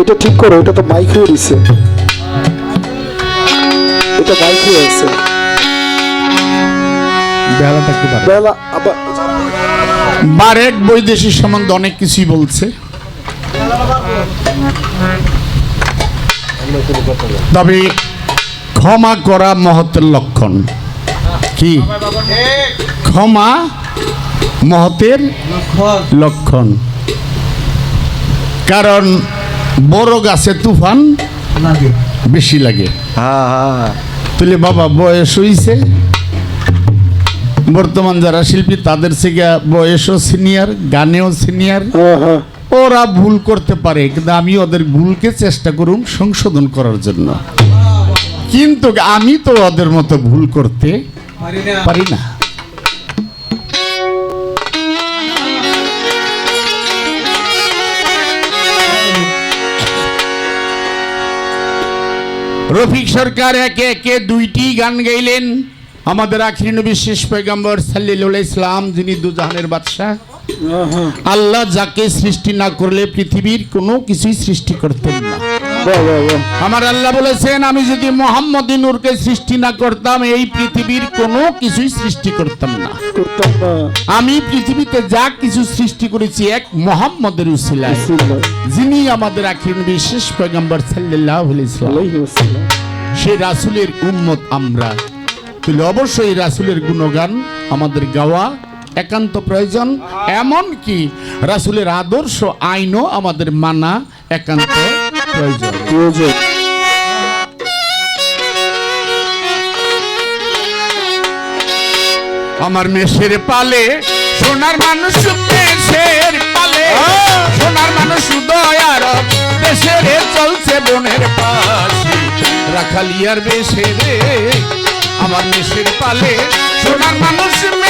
এটা ঠিক করো এটা তো মাইক হয়ে দিছে। এটা মাইক হয়ে আছে বেলাটা একটু বাড়াও। বেলা আবার বারেক বৈদেশিক সম্বন্ধে অনেক কিছুই বলছে। তবে ক্ষমা করা মহতের লক্ষণ। কি? ক্ষমা মহতের লক্ষণ। কারণ বড় গাছে তুফান বেশি লাগে। তুলে বাবা বয়স হইছে। বর্তমান যারা শিল্পী তাদের থেকে বয়সও সিনিয়র গানেও সিনিয়র ওরা ভুল করতে পারে কিন্তু আমি ওদের ভুলকে চেষ্টা করুন সংশোধন করার জন্য। কিন্তু আমি তো ওদের মতো ভুল করতে পারি না। রফিক সরকার একে একে দুইটি গান গাইলেন আমাদের আখির নবী শেষ পেগম্বর সাল্লিল ইসলাম যিনি দুজাহানের বাদশাহ। আল্লাহ যাকে সৃষ্টি না করলে পৃথিবীর কোনো কিছুই সৃষ্টি করতেন না। আমার আল্লাহ বলেছেন আমি যদি মোহাম্মদ নূরকে সৃষ্টি না করতাম এই পৃথিবীর কোনো কিছুই সৃষ্টি করতাম না। আমি পৃথিবীতে যা কিছু সৃষ্টি করেছি এক মোহাম্মদের উসিলায়। যিনি আমাদের আখির বিশেষ পয়গম্বর আলাইহি সেই রাসূলের উম্মত আমরা। তাহলে অবশ্যই রাসূলের গুণগান আমাদের গাওয়া একান্ত প্রয়োজন। এমন কি রাসূলের আদর্শ আইনও আমাদের মানা একান্ত প্রয়োজন। আমার মেষের পালে, সোনার মানুষ মেষের পালে, সোনার মানুষ দয়ার দেশের চলছে বনের পাশে। রাখালিয়ার বেশে রে, আমার মেষের পালে, সোনার মানুষ পালে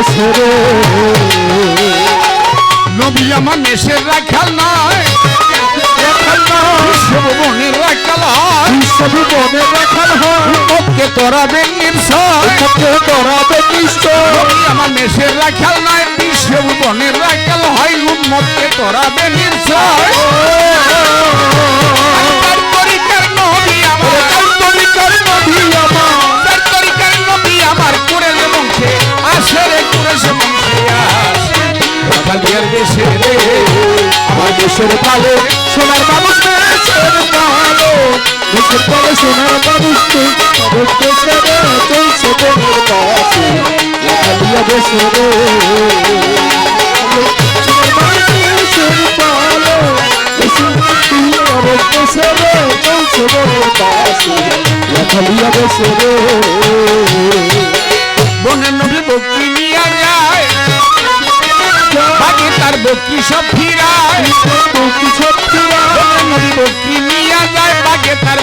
দেশে রে। নবী আমার মেষের রাখাল নয় সব বনের রাখাল হয় সব বনে রাখাল হয় উম্মতকে করাবেন নির্ভয় সবকে করাবে নিশ্চয়। আমার মেষের রাখাল নয় বিশ্ব বনের রাখাল হয় দেশের পালে সোনার মানুষ দেশের পালে দেশের পালে সোনার মানুষ চলছে বনের কাছে। রে। সোনার দেশের চলছে বনের কাছে। লাগালিয়া দেশে রে। বনের নবী বকরি বাকি তার বকরি সব ফিরায়। বনের নবী বকরি নিয়ে যায় বাকি তার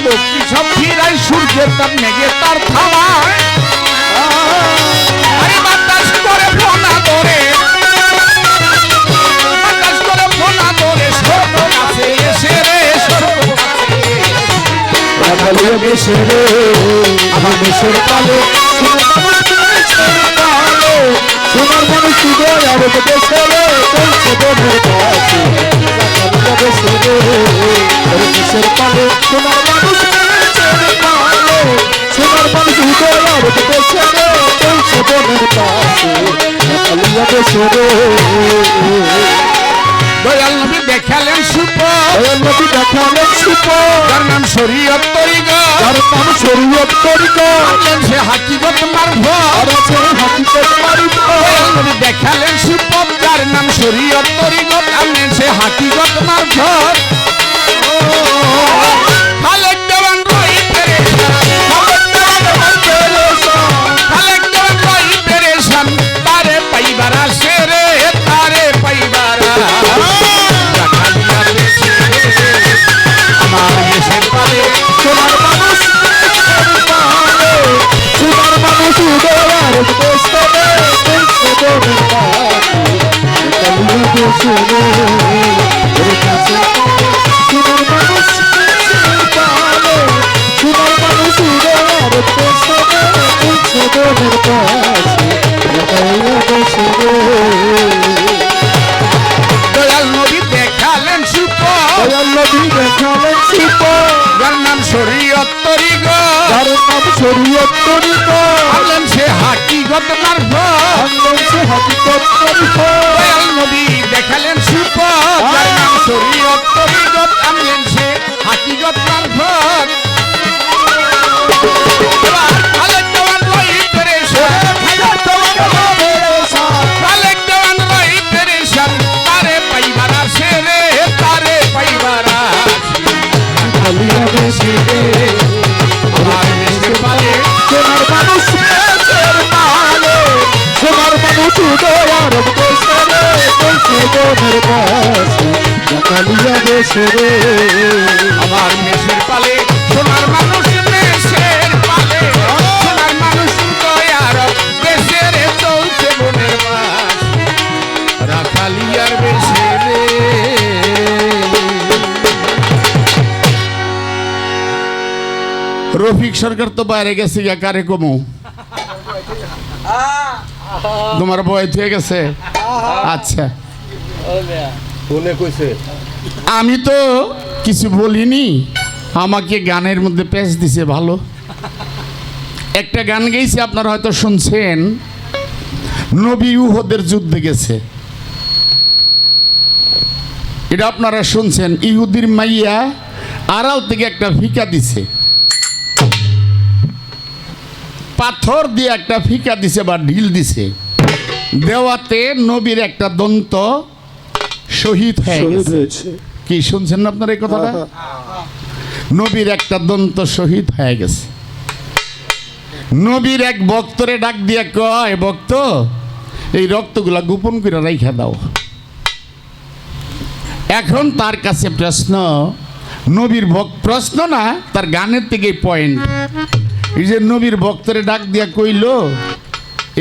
সব ফিরায়। সূর্যের তার মেঘে তার থামায়। আরে রে আমার দেশের পালে সোনার মনে হৃদয় আর উপদেশ রে চলছে বনের কাছে লাগালিয়া নবী দেখালেন সুপ যার নাম শরীয়ত তরিগা যার নাম শরীয়ত তরিকা। সে হাকিগত মারফত। আর আছে হাকিকত মারিফ নবী দেখালেন সুপথ যার নাম শরীয়ত তরিগত আনলেন সে তরিগত যার নাম শরীয়ত তরিক আনলেন সে হাকিগত মারফত আনলেন সে হাকিকত তরিক দয়াল নবী দেখালেন সুপ যার নাম শরীয়ত সে হাকিগত মারফত রাখালিয়া আমার মেষের পালে সোনার মানুষ মেষের পালে। সোনার মানুষ দয়ার দেশের চলছে বনের মাস রাখালিয়ার বেশে রফিক সরকার তো বাইরে গেছে গিয়া কারে কমু? তোমার বয়স হয়ে গেছে? আচ্ছা। কোনে কইছে? আমি তো কিছু বলিনি, আমাকে গানের মধ্যে পেশ দিছে ভালো। একটা গান গেয়েছে, আপনারা হয়তো শুনছেন। নবী উহদের যুদ্ধে গেছে। এটা আপনারা শুনছেন, ইহুদির মাইয়া আড়াল থেকে একটা ফিকা দিছে। পাথর দিয়ে একটা ফিকা দিছে বা ঢিল দিছে। দেওয়াতে নবীর একটা দন্ত শহীদ হয়ে গেছে। হয়েছে। কি শুনছেন না আপনার এই কথাটা? নবীর একটা দন্ত শহীদ হয়ে গেছে। নবীর এক ভক্তরে ডাক দিয়া কয় বক্ত এই রক্তগুলা গোপন করে রাইখা দাও। এখন তার কাছে প্রশ্ন নবীর ভক্ত প্রশ্ন না তার গানের থেকে পয়েন্ট এই যে নবীর ভক্তরে ডাক দিয়া কইল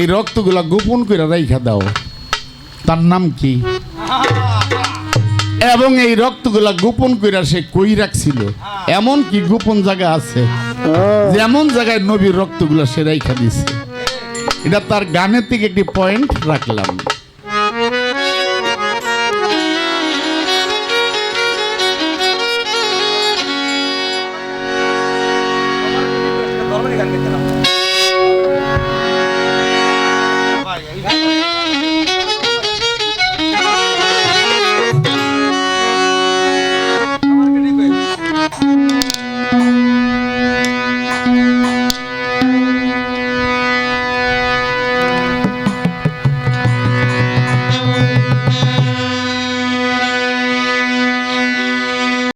এই রক্তগুলা গোপন করে রাইখা দাও। তার নাম কি? এবং এই রক্তগুলা গোপন কইরা সে কই রাখছিল? এমন কি গোপন জায়গা আছে? যেমন জায়গায় নবীর রক্তগুলা সে রাইখা দিছে। এটা তার গানের থেকে একটি পয়েন্ট রাখলাম।